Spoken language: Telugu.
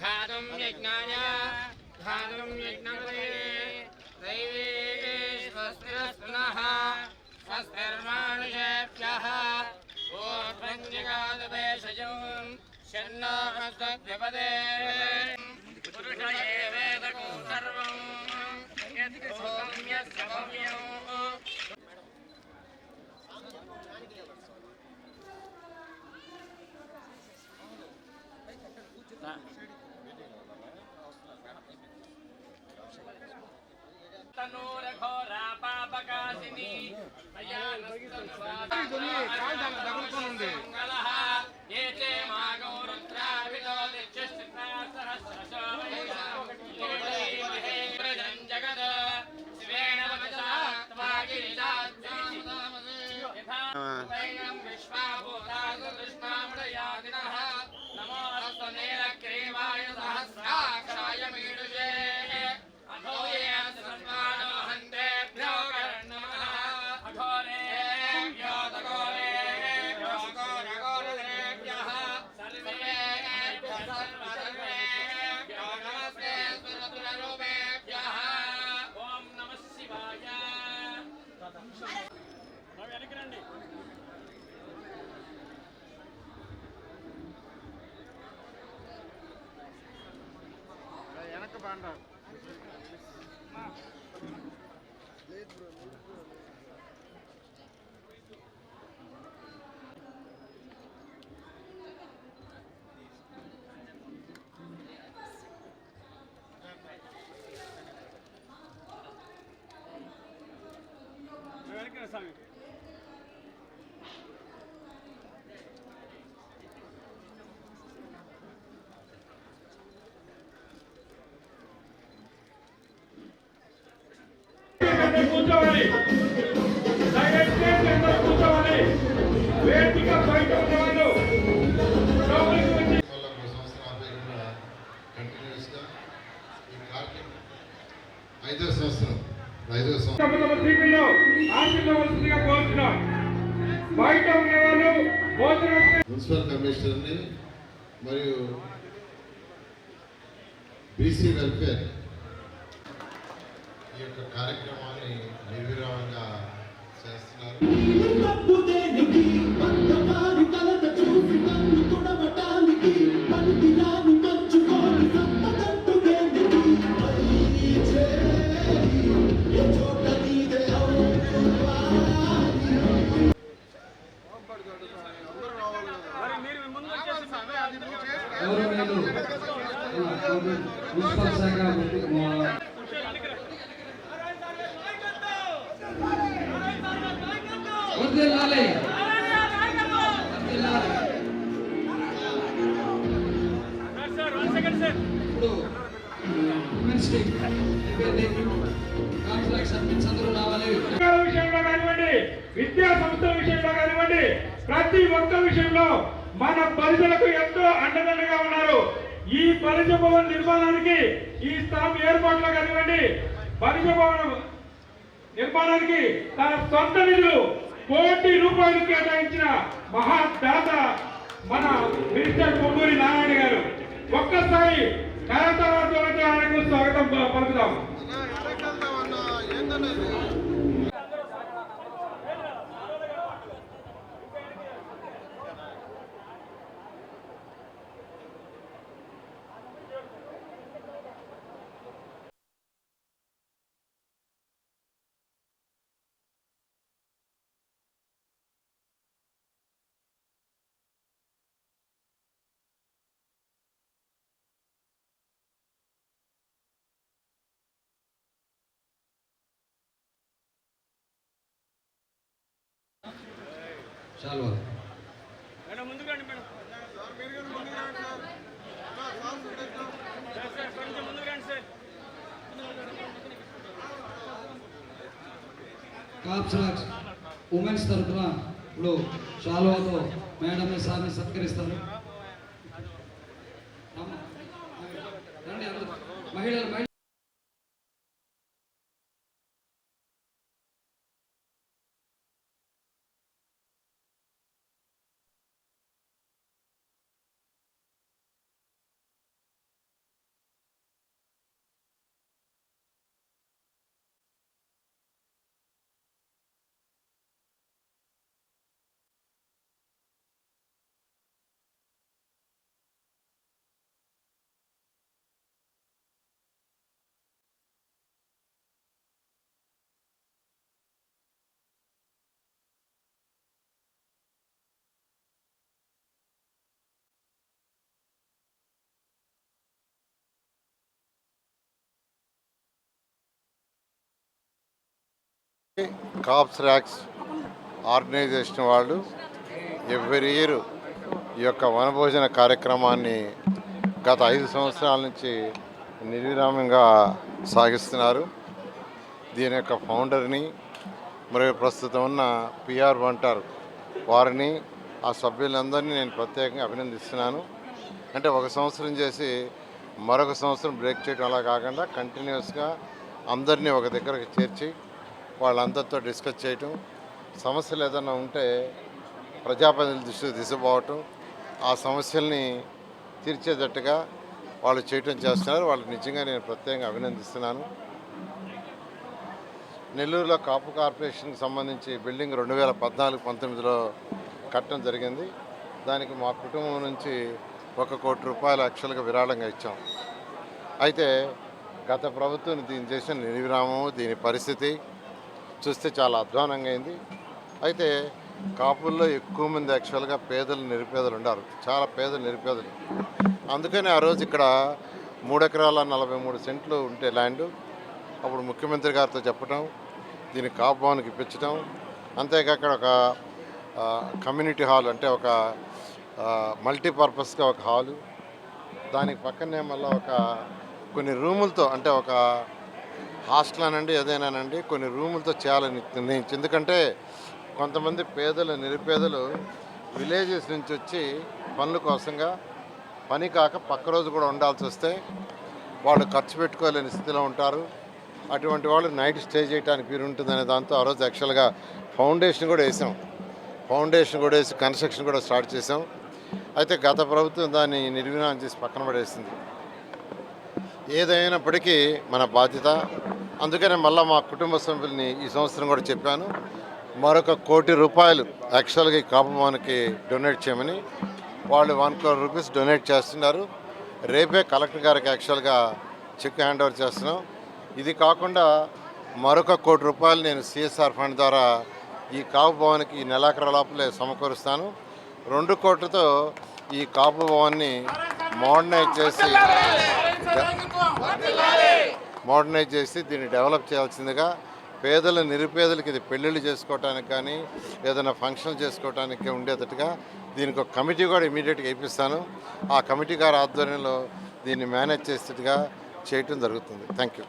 धातुं यज्ञाय धातुं यज्ञपदे दैवे स्वस्तिरस्तुनः स्वस्तिर्मानुषेभ्यः ऊर्ध्वञ्जिगादपेशजम् शन्नो हस्तद्विपदे पुरुष एवेदकं सर्वम् यत् सौम्यस्य तनूर घोरा पाप काशिनी ये चे मागो रुद्रा विलोले चष्टा सहस्रशो महे प्रजं जगद शिवेन वचसा त्वा गिरिजा यथा లేదు బ్రో లేదు బ్రో ఐదో సంవత్సరం ఐదో సంవత్సరం. మున్సిపల్ కమిషనర్ని మరియు బీసీ వెల్ఫేర్ ఈ యొక్క కార్యక్రమాన్ని నిర్విరామంగా చేస్తున్నారు. మున్సిపల్ శాఖ ఇప్పుడు విషయంలో కానివ్వండి విద్యా సంస్థల విషయంలో కానివ్వండి ప్రతి ఒక్క విషయంలో మన ప్రజలకు ఎంతో అండదండగా ఉన్నారు. ఈ పరిచ భవన్ నిర్మాణానికి ఈ స్థలం ఏర్పాట్లో కానివ్వండి పరిచ భవనం నిర్మాణానికి తన సొంత నిధులు కోటి రూపాయలు కేటాయించిన మహాదాత మన మినిస్టర్ కొమ్మూరి నారాయణ గారు. ఒక్కసారి కరతాళాలతో ఆయనకు స్వాగతం ప- పలుకుదాం అన్నా ఎడకెళ్తాం అన్నా ఏందన్నది చాలు మేడం ముందుకు రండి మేడం సార్ మీరు కానీ ముందుకు రండి సార్ అన్నా సాంగ్స్ పెట్టేద్దాం సార్ సార్ కొంచెం ముందుకు రండి సార్. కాప్స్ ఉమెన్స్ తరఫున ఇప్పుడు షాలువాతో మేడంని సార్ని సత్కరిస్తారు. కాప్స్ ర్యాక్స్ ఆర్గనైజేషన్ వాళ్ళు ఎవ్రీ ఇయర్ ఈ యొక్క వనభోజన కార్యక్రమాన్ని గత ఐదు సంవత్సరాల నుంచి నిర్విరామంగా సాగిస్తున్నారు. దీని యొక్క ఫౌండర్ని మరియు ప్రస్తుతం ఉన్న పిఆర్ వంటారు వారిని ఆ సభ్యులందరినీ నేను ప్రత్యేకంగా అభినందిస్తున్నాను. అంటే ఒక సంవత్సరం చేసి మరొక సంవత్సరం బ్రేక్ చేయడం అలా కాకుండా కంటిన్యూస్గా అందరినీ ఒక దగ్గరకు చేర్చి వాళ్ళందరితో డిస్కస్ చేయటం సమస్యలు ఏదైనా ఉంటే ప్రజాప్రతినిధుల దృష్టికి తీసుకుపోవటం ఆ సమస్యల్ని తీర్చేటట్టుగా వాళ్ళు చేయటం చేస్తున్నారు. వాళ్ళకి నిజంగా నేను ప్రత్యేకంగా అభినందిస్తున్నాను. నెల్లూరులో కాపు కార్పొరేషన్కి సంబంధించి బిల్డింగ్ రెండు వేల పద్నాలుగు పంతొమ్మిదిలో కట్టడం జరిగింది. దానికి మా కుటుంబం నుంచి ఒక కోటి రూపాయలు యాక్చువల్గా విరాళంగా ఇచ్చాం. అయితే గత ప్రభుత్వం దీన్ని చేసిన నిర్విరామము దీని పరిస్థితి చూస్తే చాలా అధ్వానంగా అయింది. అయితే కాపుల్లో ఎక్కువ మంది యాక్చువల్గా పేదలు నిరుపేదలు ఉన్నారు. చాలా పేదలు నిరుపేదలు. అందుకని ఆ రోజు ఇక్కడ మూడు ఎకరాల నలభై మూడు సెంట్లు ఉంటే ల్యాండ్. అప్పుడు ముఖ్యమంత్రి గారితో చెప్పటం దీన్ని కాపు భవన్కి ఇప్పించడం అంతేకాక ఒక కమ్యూనిటీ హాల్ అంటే ఒక మల్టీపర్పస్గా ఒక హాలు. దానికి పక్కనే మళ్ళీ ఒక కొన్ని రూములతో అంటే ఒక హాస్టల్ అనండి ఏదైనానండి కొన్ని రూములతో చేయాలని నిర్ణయించి ఎందుకంటే కొంతమంది పేదలు నిరుపేదలు విలేజెస్ నుంచి వచ్చి పనుల కోసంగా పని కాక పక్క రోజు కూడా ఉండాల్సి వస్తే వాళ్ళు ఖర్చు పెట్టుకోలేని స్థితిలో ఉంటారు. అటువంటి వాళ్ళు నైట్ స్టే చేయడానికి వీలు ఉంటుందనే దాంతో ఆ రోజు యాక్చువల్గా ఫౌండేషన్ కూడా వేసాం. ఫౌండేషన్ కూడా వేసి కన్స్ట్రక్షన్ కూడా స్టార్ట్ చేసాం. అయితే గత ప్రభుత్వం దాన్ని నిర్వీణం చేసి పక్కన పడేసింది. ఏదైనప్పటికీ మన బాధ్యత అందుకనే మళ్ళీ మా కుటుంబ సభ్యుల్ని ఈ సంవత్సరం కూడా చెప్పాను. మరొక కోటి రూపాయలు యాక్చువల్గా ఈ కాపు భవన్కి డొనేట్ చేయమని వాళ్ళు వన్ క్రోర్ రూపీస్ డొనేట్ చేస్తున్నారు. రేపే కలెక్టర్ గారికి యాక్చువల్గా చెక్ హ్యాండ్ ఓవర్ చేస్తున్నాం. ఇది కాకుండా మరొక కోటి రూపాయలు నేను సిఎస్ఆర్ ఫండ్ ద్వారా ఈ కాపు భవన్కి ఈ నెలాఖరు లోపలే సమకూరుస్తాను. రెండు కోట్లతో ఈ కాపు భవన్ని మోడర్నైజ్ చేసి మోడర్నైజ్ చేసి దీన్ని డెవలప్ చేయాల్సిందిగా పేదల నిరుపేదలకి ఇది పెళ్ళిళ్ళు చేసుకోవటానికి కానీ ఏదైనా ఫంక్షన్ చేసుకోవటానికి ఉండేటట్టుగా దీనికి ఒక కమిటీ కూడా ఇమీడియట్గా ఇప్పిస్తాను. ఆ కమిటీ గారి ఆధ్వర్యంలో దీన్ని మేనేజ్ చేసేట్టుగా చేయటం జరుగుతుంది. Thank you